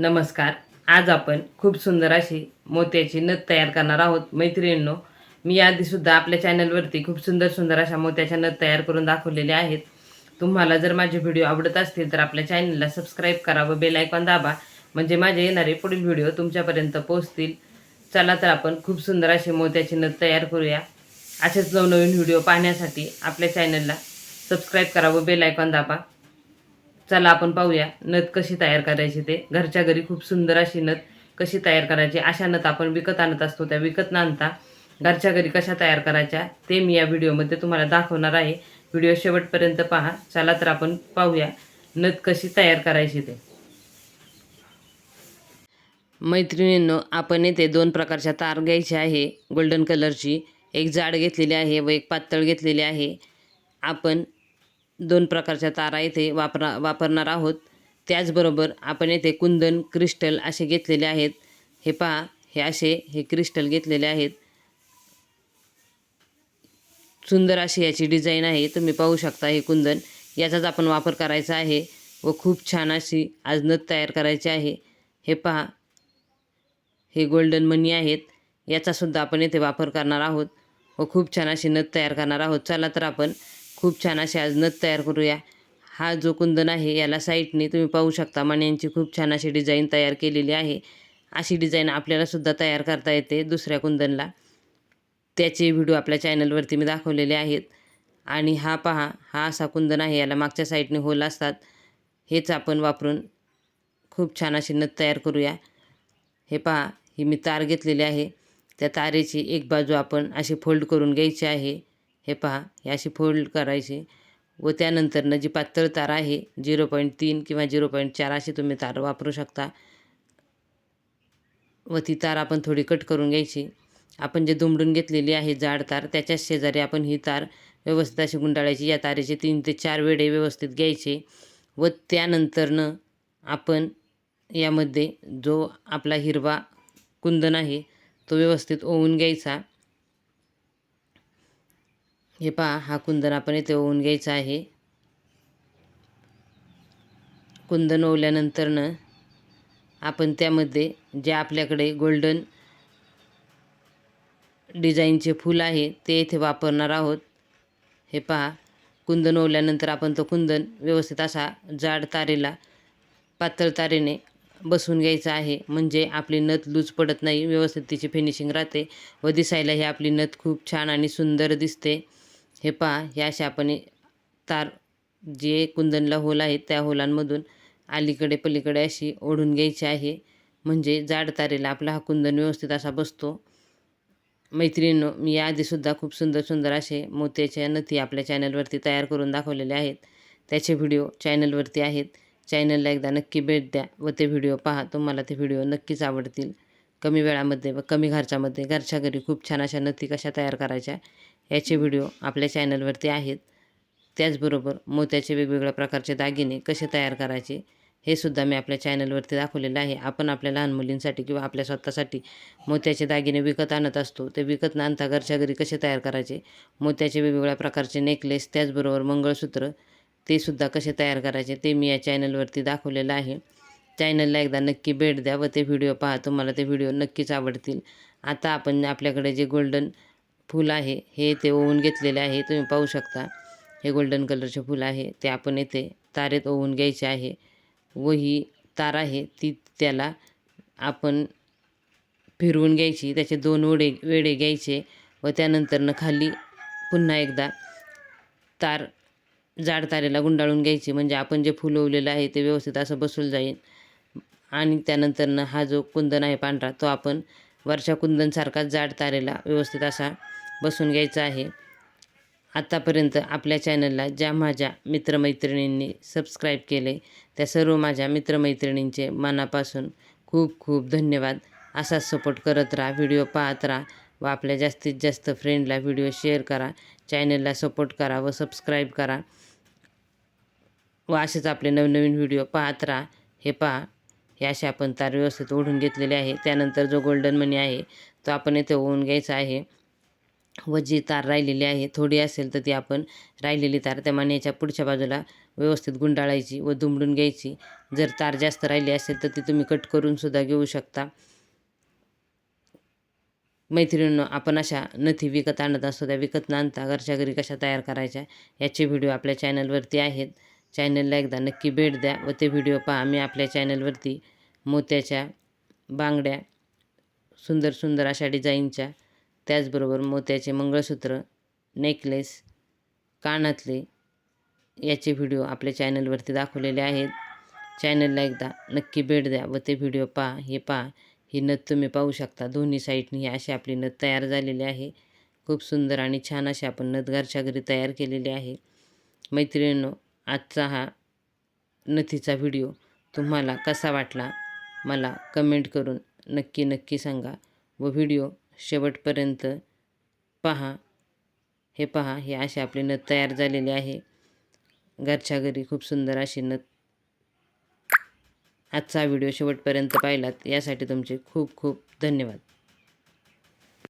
नमस्कार. आज आपण खूप सुंदर अशी मोत्याची नथ तयार करणार आहोत. मैत्रिणींनो मी आधीसुद्धा आपल्या चॅनलवरती खूप सुंदर सुंदर अशा मोत्याच्या नथ तयार करून दाखवलेल्या आहेत. तुम्हाला जर माझे व्हिडिओ आवडत असतील तर आपल्या चॅनलला सबस्क्राईब करा व बेल आयकॉन दाबा. म्हणजे माझे येणारे पुढील व्हिडिओ तुमच्यापर्यंत पोहोचतील. चला तर आपण खूप सुंदर अशी मोत्याची नथ तयार करूया. असेच नवनवीन व्हिडिओ पाहण्यासाठी आपल्या चॅनलला सबस्क्राईब करा व बेल आयकॉन दाबा. चला आपण पाहूया नथ कशी तयार करायची ते. घरच्या घरी खूप सुंदर अशी नथ कशी तयार करायची अशा नथ आपण विकत आणत असतो. त्या विकत न आणता घरच्या घरी कशा तयार करायच्या ते मी या व्हिडिओमध्ये तुम्हाला दाखवणार आहे. व्हिडिओ शेवटपर्यंत पहा. चला तर आपण पाहूया नथ कशी तयार करायची ते. मैत्रिणींनो आपण येथे दोन प्रकारच्या तार घ्यायची आहे. गोल्डन कलरची एक जाड घेतलेली आहे व एक पातळ घेतलेली आहे. आपण दोन प्रकारच्या तारा येथे वापरा वापरणार आहोत. त्याचबरोबर आपण येथे कुंदन क्रिस्टल असे घेतलेले आहेत. हे पहा हे असे हे क्रिस्टल घेतलेले आहेत. सुंदर अशी याची डिझाईन आहे. तुम्ही पाहू शकता हे कुंदन. याचाच आपण वापर करायचा आहे व खूप छान अशी आज नथ तयार करायची आहे. हे पहा हे गोल्डन मनी आहेत. याचासुद्धा आपण येथे वापर करणार आहोत व खूप छान अशी नथ तयार करणार आहोत. चला तर आपण खूप छान असे आज नथ तयार करूया. हा जो कुंदन आहे याला साईडने तुम्ही पाहू शकता. मण्यांची खूप छान अशी डिझाईन तयार केलेली आहे. अशी डिझाईन आपल्यालासुद्धा तयार करता येते दुसऱ्या कुंदनला. त्याचे व्हिडिओ आपल्या चॅनलवरती मी दाखवलेले आहेत. आणि हा पहा हा असा कुंदन आहे याला मागच्या साईडने होल असतात. हेच आपण वापरून खूप छान अशी नथ तयार करूया. हे पहा ही मी तार घेतलेली आहे. त्या तारेची एक बाजू आपण अशी फोल्ड करून घ्यायची आहे. हे पहा हे अशी फोल्ड करायची. व त्यानंतरनं जी पातळ तार आहे झिरो पॉईंट तीन किंवा झिरो पॉईंट चार अशी तुम्ही तार वापरू शकता. व ती तार आपण थोडी कट करून घ्यायची. आपण जे दुमडून घेतलेली आहे जाड तार त्याच्याच शेजारी आपण ही तार व्यवस्थित अशी गुंडाळायची. या तारेचे तीन ते चार वेडे व्यवस्थित घ्यायचे. व त्यानंतरनं आपण यामध्ये जो आपला हिरवा कुंदन आहे तो व्यवस्थित ओवून घ्यायचा. हे पहा हा कुंदन आपण इथे ओवून घ्यायचा आहे. कुंदन ओवल्यानंतरनं आपण त्यामध्ये जे आपल्याकडे गोल्डन डिझाईनचे फूल आहे ते इथे वापरणार आहोत. हे पहा कुंदन ओवल्यानंतर आपण तो कुंदन व्यवस्थित असा जाड तारेला पातळ तारेने बसवून घ्यायचा आहे. म्हणजे आपली नथ लूज पडत नाही व्यवस्थित तिची फिनिशिंग राहते व दिसायला ही आपली नथ खूप छान आणि सुंदर दिसते. हे पहा हे शापाने तार जे कुंदनला होल आहेत त्या होलांमधून अलीकडे पलीकडे अशी ओढून घ्यायची आहे. म्हणजे जाड तारेला आपला हा कुंदन व्यवस्थित असा बसतो. मैत्रिणींनो मी याआधीसुद्धा खूप सुंदर सुंदर असे मोत्याच्या नथी आपल्या चॅनलवरती तयार करून दाखवलेले आहेत. त्याचे व्हिडिओ चॅनलवरती आहेत. चॅनलला एकदा नक्की भेट द्या व ते व्हिडिओ पहा तुम्हाला ते व्हिडिओ नक्कीच आवडतील. कमी वेळामध्ये व कमी खर्चामध्ये घरच्या घरी खूप छान अशा नथी कशा तयार करायच्या याचे व्हिडिओ आपल्या चॅनलवरती आहेत. त्याचबरोबर मोत्याचे वेगवेगळ्या प्रकारचे दागिने कसे तयार करायचे हे सुद्धा मी आपल्या चॅनलवरती दाखवलेलं आहे. आपण आपल्या लहान मुलींसाठी किंवा आपल्या स्वतःसाठी मोत्याचे दागिने विकत आणत असतो. ते विकत न आणता घरच्या घरी कसे तयार करायचे मोत्याचे वेगवेगळ्या प्रकारचे नेकलेस त्याचबरोबर मंगळसूत्र ते सुद्धा कसे तयार करायचे ते मी या चॅनलवरती दाखवलेलं आहे. चॅनलला एकदा नक्की भेट द्या व ते व्हिडिओ पहा. तुम्हाला ते व्हिडिओ नक्कीच आवडतील. आता आपण आपल्याकडे जे गोल्डन फूल आहे. हे ते ओवून घेतलेले आहे. तुम्ही पाहू शकता. हे गोल्डन कलरचे फूल आहे. ते आपण येथे तारेत ओवून घ्यायचे आहे. व ही तार आहे. ती त्याला आपण फिरवून घ्यायची. त्याचे दोन वडे वेडे घ्यायचे व त्यानंतरनं खाली पुन्हा एकदा तार जाड तारेला गुंडाळून घ्यायची. म्हणजे आपण जे फुलवलेलं आहे ते व्यवस्थित असं बसून जाईल. आणि त्यानंतरनं हा जो कुंदन आहे पांढरा तो आपण वरच्या कुंदनसारखा जाड तारेला व्यवस्थित असा बसून घ्यायचा आहे. आत्तापर्यंत आपल्या चॅनलला ज्या माझ्या मित्रमैत्रिणींनी सबस्क्राईब केले त्या सर्व माझ्या मित्रमैत्रिणींचे मनापासून खूप खूप धन्यवाद. असाच सपोर्ट करत राहा व्हिडिओ पाहत राहा व आपल्या जास्तीत जास्त फ्रेंडला व्हिडिओ शेअर करा चॅनलला सपोर्ट करा व सबस्क्राईब करा. व असेच आपले नवनवीन व्हिडिओ पाहत राहा. हे पहा. हे असे आपण तार व्यवस्थित ओढून घेतलेले आहे. त्यानंतर जो गोल्डन मनी आहे तो आपण इथे ओढून घ्यायचा आहे. व जी तार राहिलेली आहे थोडी असेल तर ती आपण राहिलेली तार त्या मण्याच्या पुढच्या बाजूला व्यवस्थित गुंडाळायची व दुमडून घ्यायची. जर तार जास्त राहिली असेल तर ती तुम्ही कट करूनसुद्धा घेऊ शकता. मैत्रिणींनो आपण अशा नथी विकत आणत असतो त्या विकत न आणता घरच्या घरी कशा तयार करायच्या याचे व्हिडिओ आपल्या चॅनलवरती आहेत. चॅनलला एकदा नक्की भेट द्या व ते व्हिडिओ पहा. मी आपल्या चॅनलवरती मोत्याच्या बांगड्या सुंदर सुंदर अशा डिझाईनच्या त्याचबरोबर मोत्याचे मंगळसूत्र नेकलेस कानातले याचे व्हिडिओ आपल्या चॅनलवरती दाखवलेले आहेत. चॅनलला एकदा नक्की भेट द्या व ते व्हिडिओ पहा. हे पहा. ही नथ तुम्ही पाहू शकता. दोन्ही साईडनी ही अशी आपली नथ तयार झालेली आहे. खूप सुंदर आणि छान अशी आपण नथ घरच्या घरी तयार केलेली आहे. मैत्रिणींनो आजचा हा नथीचा व्हिडिओ तुम्हाला कसा वाटला मला कमेंट करून नक्की नक्की सांगा व व्हिडिओ शेवटपर्यंत पहा. हे पहा हे अशी आपली नथ तयार झालेली आहे. घरच्या घरी खूप सुंदर अशी नथ. आजचा व्हिडिओ शेवटपर्यंत पाहिलात यासाठी तुमचे खूप खूप धन्यवाद.